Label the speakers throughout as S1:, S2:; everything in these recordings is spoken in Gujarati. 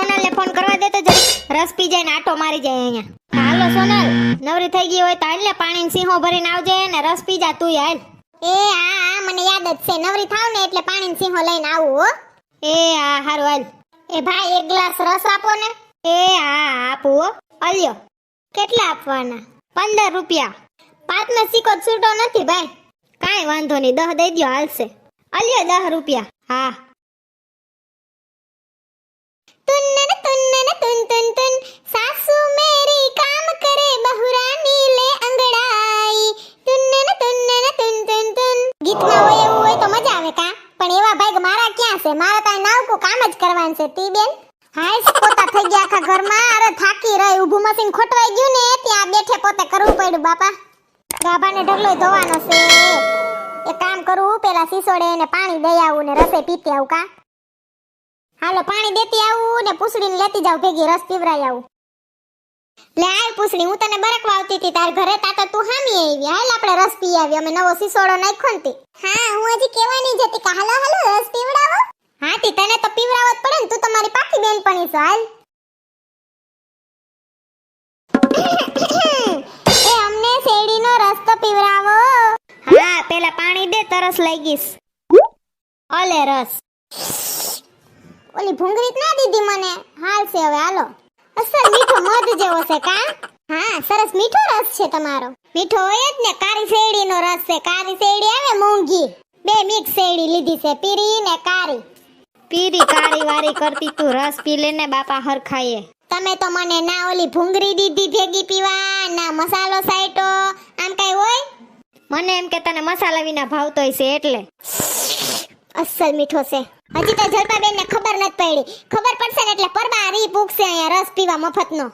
S1: સોનલ ને ફોન કરવા દે તો જરી રસ પી જાય ને આટો મારી જાય અહીંયા. હાલો સોનલ નવરી થઈ ગઈ હોય તો હાલ ને પાણી સિંહો ભરીને આવજે ને રસ પી જા તું હાલ.
S2: એ હા હા મને યાદ જ છે. નવરી થાવ ને એટલે પાણી સિંહો લઈને આવું હો.
S1: એ હા હારું હાલ.
S2: એ ભાઈ એક ગ્લાસ રસ આપો ને.
S1: એ હા આપું હો. અલ્યો
S2: કેટલા આપવાના?
S1: પંદર રૂપિયા.
S2: પાંચનો સિક્કો છૂટો નથી ભાઈ.
S1: કાંઈ વાંધો નહીં દહ દઈ દ્યો હાલશે. અલ્યો દહ રૂપિયા. હા.
S2: સાસુ મેરી કામ કરે બહુરાની લે અંગડાઈ. તુન્નન તુન્નન, તુન તુન તુન. ગીતમાં હોય એવું હોય તો મજા આવે કા? પણ એવા ભાઈ મારા ક્યાં છે? મારા તાય નાવકું કામ જ કરવાનું છે તી બેન. હાય, પોતા થઈ ગયા આખા ઘરમાં. અરે થાકી રહી, ઊભું મશીન ખોટવાઈ ગયું ને, ત્યાં બેઠે પોતે કરવું પડ્યું, બાપા. ગાભાને ઢગલો ધોવાનો છે. એ કામ કરું પેલા સીસોડે એને પાણી દઈ આવું ને રસે પીતી આવું કા? હાલો પાણી દેતી આવું ને પૂછડીને લેતી જાવ ભેગી રસ પીવરાઈ આવું. લે આય પૂછડી હું તને બરકવા આવતી હતી તાર ઘરે તા તો તું હામી આવી. હાલ આપણે રસ પી આવી અમે નવો સિસોડો નાખ્યો ને. હા હું હજી કહેવાની જ હતી કે હાલો હાલો રસ પીવડાવો. હા તી તને તો પીવડાવત જ પડે ને તું તમારી પાકી બેનપણી છો હાલ. એ અમને શેરડીનો રસ તો પીવડાવો.
S1: હા પેલા પાણી દે તરસ લાગીશ. અલે રસ.
S2: ઓલી ભૂંગળી ના દીધી મને. હાલ છે હવે હાલો. અસલ મીઠો મધ જેવો છે કા? હા સરસ મીઠો રસ છે તમારો. મીઠો હોય જ ને કારી શેરડીનો રસ છે. કારી શેરડી આવે મૂંગી. બે મિક્સ શેરડી લીધી છે પીરી ને કારી.
S1: પીરી કારી વારી કરતી તું રસ પી લેને બાપા હરખાઈએ.
S2: તમે તો મને ના ઓલી ભૂંગળી દીધી ભેગી પીવા ના મસાલો સાઈટો આમ કઈ હોય?
S1: મને એમ કે તને મસાલા વિના ભાવતો છે એટલે.
S2: અસલ મીઠો છે. હજી તો જલપાબેન ને ખબર નથી પડી. ખબર પડશે ને એટલે પરબા રી પૂગશે અહીંયા રસ પીવા મફતનો.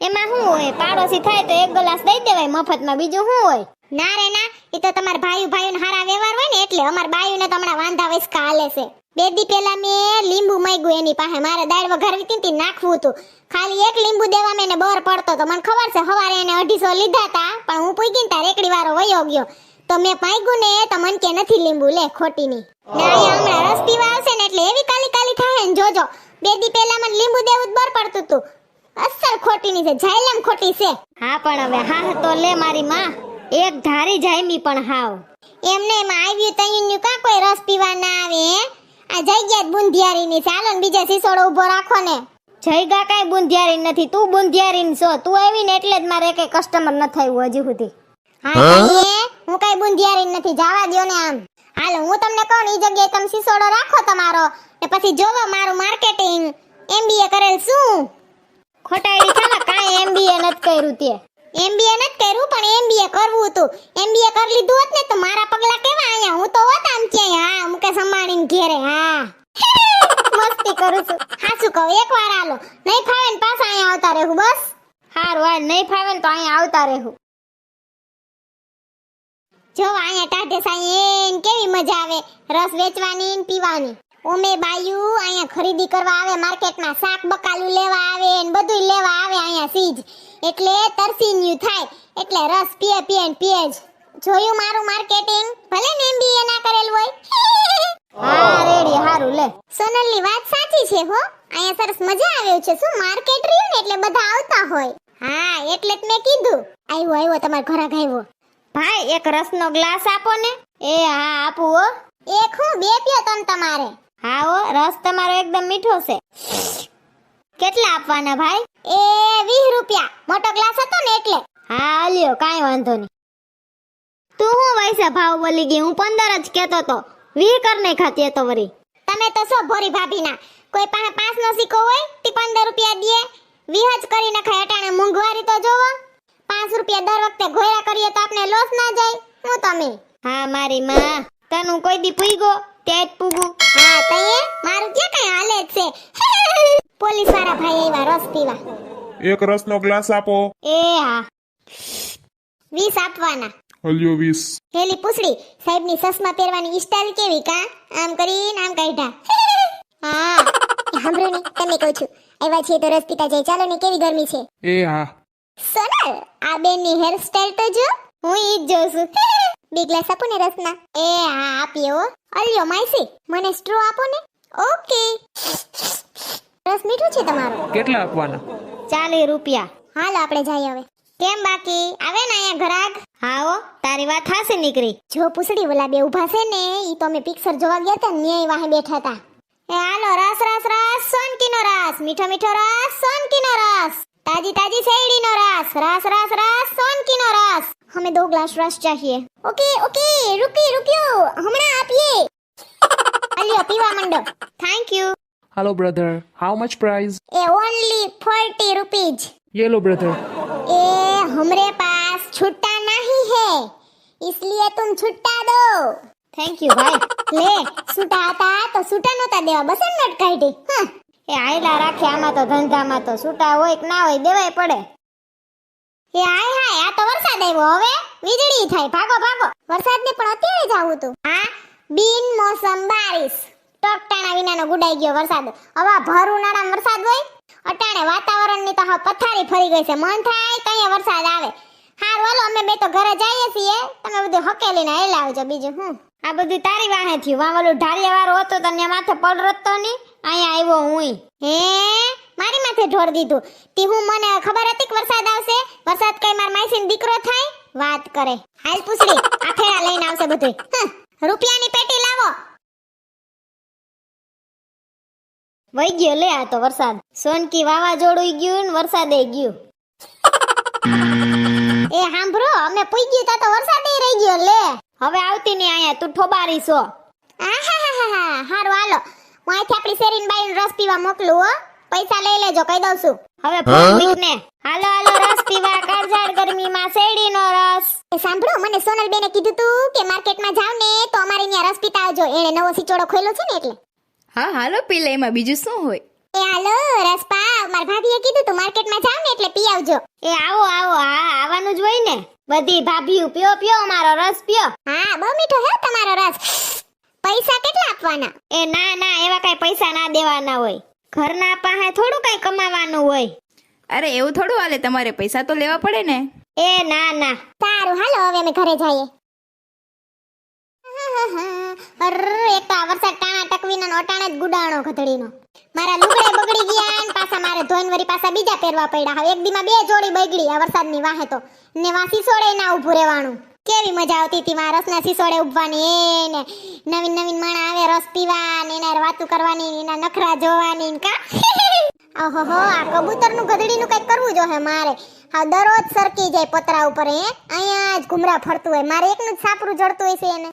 S1: એમાં શું હોય? પાડોશી થાય તો એક ગ્લાસ દઈ દેવાય મફતમાં બીજું શું હોય?
S2: ના રે ના એ તો તમારા ભાઈ ભાઈઓને હારા વ્યવહાર હોય ને એટલે અમાર બાયુને તો હમણાં વાંધા વૈસકા હાલે છે. બે દી પહેલા મેં લીંબુ માંગ્યું એની પાસે. મારે દાળ વઘારવી હતી નાખવું હતું. ખાલી એક લીંબુ દેવા મેં બહાર પડતો તો મને ખબર છે સવારે એને અઢીસો લીધા તા પણ હું પૂગી ને તાર એકડી વારો વયો ગયો. તો મેં પાગ્યું ને તો મન કે નથી લીંબુ લે ખોટી ની હમણાં રસ પીવા આવશે ને એટલે એવી કાલી કાલી થાય ને જોજો. બે દી પહેલા મને લીંબુ દેવું જ બર પડતું તું અસર ખોટી ની છે જાયલમ ખોટી છે.
S1: હા પણ હવે હા તો લે મારી માં. એક ધારી જાયમી પણ હાવ.
S2: એમને એમ આવ્યું તૈયું કા કોઈ રસ પીવા ના આવે? આ જગ્યા બુંધિયારી ની ચાલો ને બીજા સિસોડો ઊભો રાખો ને.
S1: જયગા કઈ બુંધિયારી નથી તું બુંધિયારી છો. તું આવી ને એટલે જ મારે કઈ કસ્ટમર ન થયું હજી સુધી.
S2: હા હું કઈ બુંધિયારી નથી. જવા દો ને આમ. હાલો હું તમને કહું ઈ જગ્યાએ તમે સિસોડો રાખો તમારો ને પછી જોવો મારું માર્કેટિંગ એમબીએ કરેલ શું?
S1: ખોટાડી થામાં કાંઈ એમબીએ નથી કર્યું તે.
S2: એમબીએ નથી કર્યું પણ એમબીએ કરવું હતું. એમબીએ કરી લીધું હોત ને તો મારા પગલા કેવા અહીંયા? હું તો હોત આમ ક્યાંય હા મુકેશ અંબાણી ઘેરે હા. મસ્તી કરું છું. હાચું કહું? એકવાર હાલો. નહીં ફાવે ને પાછા અહીંયા આવતા રહેવું બસ.
S1: હારું હાલ નહીં ફાવે ને તો અહીંયા આવતા રહેવું.
S2: જો અહીંયા ટાઢે સાઈન કેવી મજા આવે. રસ વેચવાની ને પીવાની. ઓમે બાયુ અહીંયા ખરીદી કરવા આવે, માર્કેટમાં શાક બકાલું લેવા આવે ને બધું લેવા આવે અહીંયા સીજ. એટલે તરસીન્યું થાય. એટલે રસ પીએ પીએ ને પીએ જ. જોયું મારું માર્કેટિંગ? ભલે ને એમબીએ ના કરેલ હોય.
S1: હા, રેડી, હારું, લે.
S2: સોનલની વાત સાચી છે હો. અહીંયા સરસ મજા આવ્યો છે. શું માર્કેટ રહ્યું ને એટલે બધા આવતા હોય? હા, એટલે જ મેં કીધું. આવ્યો આવ્યો તમારા ઘરાક આવ્યો
S1: ભાઈ એક રસનો ગ્લાસ આપો ને. એ હા આપું હો.
S2: એક હું બે પીઓ તમ તમારે.
S1: હા હો રસ તમારો એકદમ મીઠો છે. કેટલા આપવાના ભાઈ?
S2: એ વીસ રૂપિયા. મોટો ગ્લાસ હતો ને એટલે.
S1: હા લ્યો કાઈ વાંધો નહીં. તું હું વૈસા ભાવ બોલી ગઈ? હું પંદર જ કેતો તો. વી કર ને ખાતી તો વરી.
S2: તમે તો સો ભોરી ભાભીના. કોઈ પાસે પાંચ નો સિક્કો હોય તે પંદર રૂપિયા દે. વીહ જ કરી નખાય અટાણે મોંઘવારી તો જોવો. પાંચ રૂપિયા દર વખતે ઘોયા કરીએ તો આપણે લોસ ના જાય. હું તમે?
S1: હા મારી માં. તનું કોઈ દી પૂગો ત્યાં જ પૂગું.
S2: હા તયે મારું કે કઈ હાલે છે? પોલીસવાળા ભાઈ આવ્યા રસ પીવા.
S3: એક રસનો ગ્લાસ આપો.
S1: એ હા.
S2: વીસ આપવાના.
S3: હલ્યો વીસ.
S2: હેલી પૂછડી સાહેબની સસમા પહેરવાની સ્ટાઇલ કેવી કા? આમ કરીને આમ કાઢા હા. સાંભળો ને તમને કહું છું. આવ્યા છીએ તો રસ પીતા જાય. ચાલો ને કેવી ગરમી છે?
S3: એ હા.
S2: સોનલ આ બેનની હેરસ્ટાઇલ તો જો હું ઈ જ જોઉં છું. બે ગ્લાસ આપો ને રસના. એ હા આપીએ હો. અલ્યો માઈસી મને સ્ટ્રો આપો ને. ઓકે રસ મીઠું છે તમારું?
S4: કેટલા આપવાના?
S1: ચાલી રૂપિયા.
S2: હાલ આપણે જઈએ હવે. કેમ બાકી? આવે ને અહીંયા ઘરાક?
S1: હાઓ તારી વાત હાસી નીકળી.
S2: જો પૂછડી ઓલા બે ઊભા છે ને ઈ તો અમે પિક્ચર જોવા ગયા હતા ને ન્યાય વાહે બેઠા હતા. એ હાલો રસ રસ રસ સોનકીનો રસ. મીઠો મીઠો રસ સોનકીનો રસ. ताजी ताजी सेड़ी नो रस रस रस रस सोन की नो रस हमें दो ग्लास रस चाहिए। ओके ओके रुकी रुकियो। हमरा आप
S1: ये। अलियो
S4: पीवा मंडो। Thank you hello
S2: brother how much price A only 40 rupees
S4: ये लो ब्रदर
S2: ए हमरे पास छुट्टा नहीं है। इसलिए तुम छुट्टा दो।
S1: थैंक यू भाई।
S2: ले सुटा आता तो सुटा नोता देवा। बसन नट काई दे हाँ।
S1: એ આયલા રાખે આમાં તો, ધંધામાં તો, છૂટા હોય કે ના હોય, દેવાય પડે.
S2: એ હાય હાય, આ તો વરસાદ આવ્યો હવે. વીજળી થાય, ભાગો ભાગો. વરસાદ ને પણ અત્યારે જ આવું તું હા બિન મોસમ બારિશ ટકટાણા વિનાનો ગુડાઈ ગયો વરસાદ. હવે ભર ઉનાળા વરસાદ હોય. અટાણે વાતાવરણની તો હા પથારી ફરી ગઈ છે. મન થાય કઈ વરસાદ આવે. હા બોલો અમે બે તો ઘરે જઈએ છીએ. તમે બધું હકેલીને હેલા આવજો બીજું હું
S1: આ બધું તારી વાહે થયું. વાં ઓલું ઢાલિયા વાળો હતો તને માથે પડ રતો નહીં. અહીંયા આવ્યો હું
S2: હે? મારી માથે ઢોર દીધું. તી હું મને ખબર હતી કે વરસાદ આવશે? વરસાદ કઈ માર માઈસીન દીકરો થાય? વાત કરે. હાલ પૂછડી. આખેડા લઈને આવશે બધું રૂપિયાની પેટી લાવો.
S1: વઈ ગયો લે આ તો વરસાદ. સોનકી વાવાઝોડું ગયું ને વરસાદે ગયું.
S2: એ સાંભળો અમે પૂઈ ગયું તા તો વરસાદ રહી ગયો લે.
S1: હવે આવતી નહીં અહીંયા તું ઠોબારી છો.
S2: હારું હાલો. હું અહીંથી આપણી શેરીન બાઈન રસ પીવા મોકલું હો. પૈસા લઈ લેજો કહી દઉં છું.
S1: હવે મૂકને હાલો હાલો રસ પીવા કાળઝાળ ગરમીમાં શેરડીનો રસ.
S2: સાંભળો મને સોનલ બેને કીધું તું કે માર્કેટમાં જાવ ને તો અમારે ત્યાં રસ પીતા આવજો. એણે નવો સિચોડો ખોલ્યો છે ને એટલે.
S5: હા હાલો પી લે એમાં બીજું શું હોય?
S2: એ હાલો રસપા માર ભાભીએ કીધું તું માર્કેટમાં જાવ ને એટલે પી આવજો.
S1: એ આવો આવો હા આવવાનું જ હોય ને. બધી ભાભીઓ પીઓ પીઓ અમારો રસ પીઓ
S2: હા બહુ મીઠો હે તમારો રસ. પૈસા કેટલા આપવાના?
S1: એ ના ના એવા કઈ પૈસા ના દેવાના હોય. ઘરના પાસે થોડું કઈ કમાવાનું હોય.
S5: અરે એવું થોડું હાલે તમારે પૈસા તો લેવા પડે ને.
S1: એ ના ના.
S2: સારું હાલો હવે અમે ઘરે જઈએ. અરે એક તો આ વરસાદ ટાણા ટકવીના ને અટાણે જ ગુડાણો ગધડીનો. મારા લુગડે બગડી ગયા ને પાછા મારે ધોઈને વરી પાછા બીજા પહેરવા પડ્યા. હવે એક દીમાં બે જોડી બગડી આ વરસાદની વાહે તો. ને વા સિસોડે ના ઊભું રહેવાનું. કેવી મજા આવતી હતી મારા રસના સિસોડે ઊભવાની. એ ને નવીન નવીન માણા આવે રસ પીવા ને એના વાતું કરવાની, એના નખરા જોવાની કા. ઓહો આ કબૂતરનું ગધડીનું કંઈક કરવું જોઈએ મારે. હા, દરરોજ સરકી જાય પતરા ઉપર, હે? અહીંયા જ ઘુમરા ફરતું હોય. મારે એકનું જ સાપરું જડતું હોય છે એને!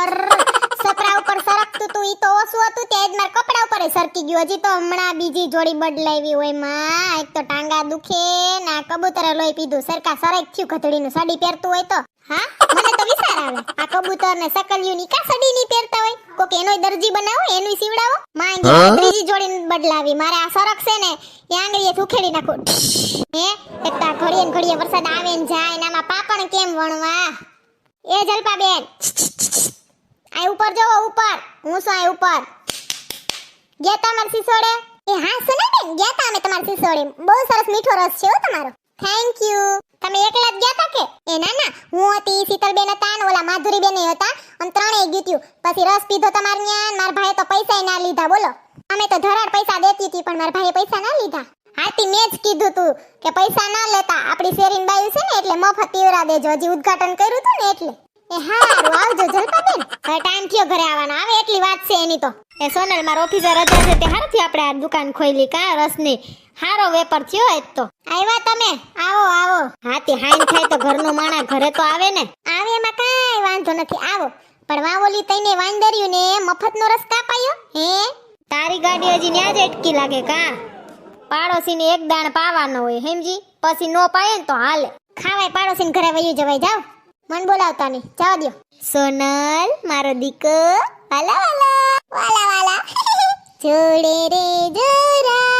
S2: અર સપરા ઉપર સરકતું તું ઈ તો ઓછું હતું તે જ મારા કપડા ઉપર સરકી ગયું. હજી તો હમણાં બીજી જોડી બદલાવી હોયમાં. એક તો ટાંગા દુખે ને આ કબૂતરે લોહી પીધું. સરકા સરક થયું ગધડીનું સાડી પહેરતું હોય તો. હા? મને તો વિચાર આવે. આ કબૂતર ને સકલિયું ની કા સડી ની પહેરતા હોય? કોક એનોય દરજી બનાવો એનું સીવડાવો. માંગે ત્રીજી જોડી બદલાવી. મારે આ સરક છે ને એ આંગળીએ ઉખેડી નાખું. હે? એક તો ઘડીએ ઘડીએ વરસાદ આવે ને જાય ને આમાં પાપણ કેમ વણવા? એ જલપાબેન. આ ઉપર જોવો ઉપર. હું શું ઉપર. ગયા તા સિસોડે? એ હા સુને ગયા તા અમે તમારા સિસોડે. બહુ સરસ મીઠો રસ છે હો તમારો. થેન્ક યુ તમે એકલા જ ગયા તા કે? એ ના ના. હું હતી, શીતલબેન હતા ને ઓલા માધુરીબેન હતા. અને ત્રણેય ગયું પછી રસ પીધો તમાર ન્યા મારા ભાઈએ તો પૈસા ના લીધા, બોલો. અમે તો ધરાડ પૈસા દેતી હતી, પણ મારા ભાઈએ પૈસા ના લીધા. હાથી મેં જ કીધું તું કે પૈસા ના લેતા. આપણી શેરીન બાયું છે ને, એટલે મફત પીવરા દેજો. હજી ઉદ્ઘાટન કર્યું હતું ને, એટલે. એ હારું, આવજો જલપાબેન હવે ટાઈમ થયો ઘરે આવવાનો. આવે એટલી વાત છે એની તો.
S1: એ સોનલ, મારો ઓફિસર રજા છે તે હારથી આપણે આ દુકાન ખોલી કા, રસની. હારો વેપાર થયો આજ તો.
S2: આવ્યા તમે? આવો આવો.
S1: હાથી હાઈન થાય તો ઘરનું માણા ઘરે તો આવે ને.
S2: આવે એમાં કાંઈ વાંધો નથી. આવો. પણ વાવોલી તઈને વાંદર્યું ને મફતનો રસ કાપાયો? હે?
S1: તારી ગાડી હજી ન્યા જ અટકી લાગે કા? પાડોશીને એક દાણ પાવાનો હોય, હેમજી. પછી નો પાય ને તો હાલે.
S2: ખાવાય પાડોશીને ઘરે વયું જવાય જાવ મન બોલાવતા નહીં. જવા દો
S1: સોનલ, મારો દીકરો
S2: વાલા વાલા. વાલા વાલા. જોડે રે જરા.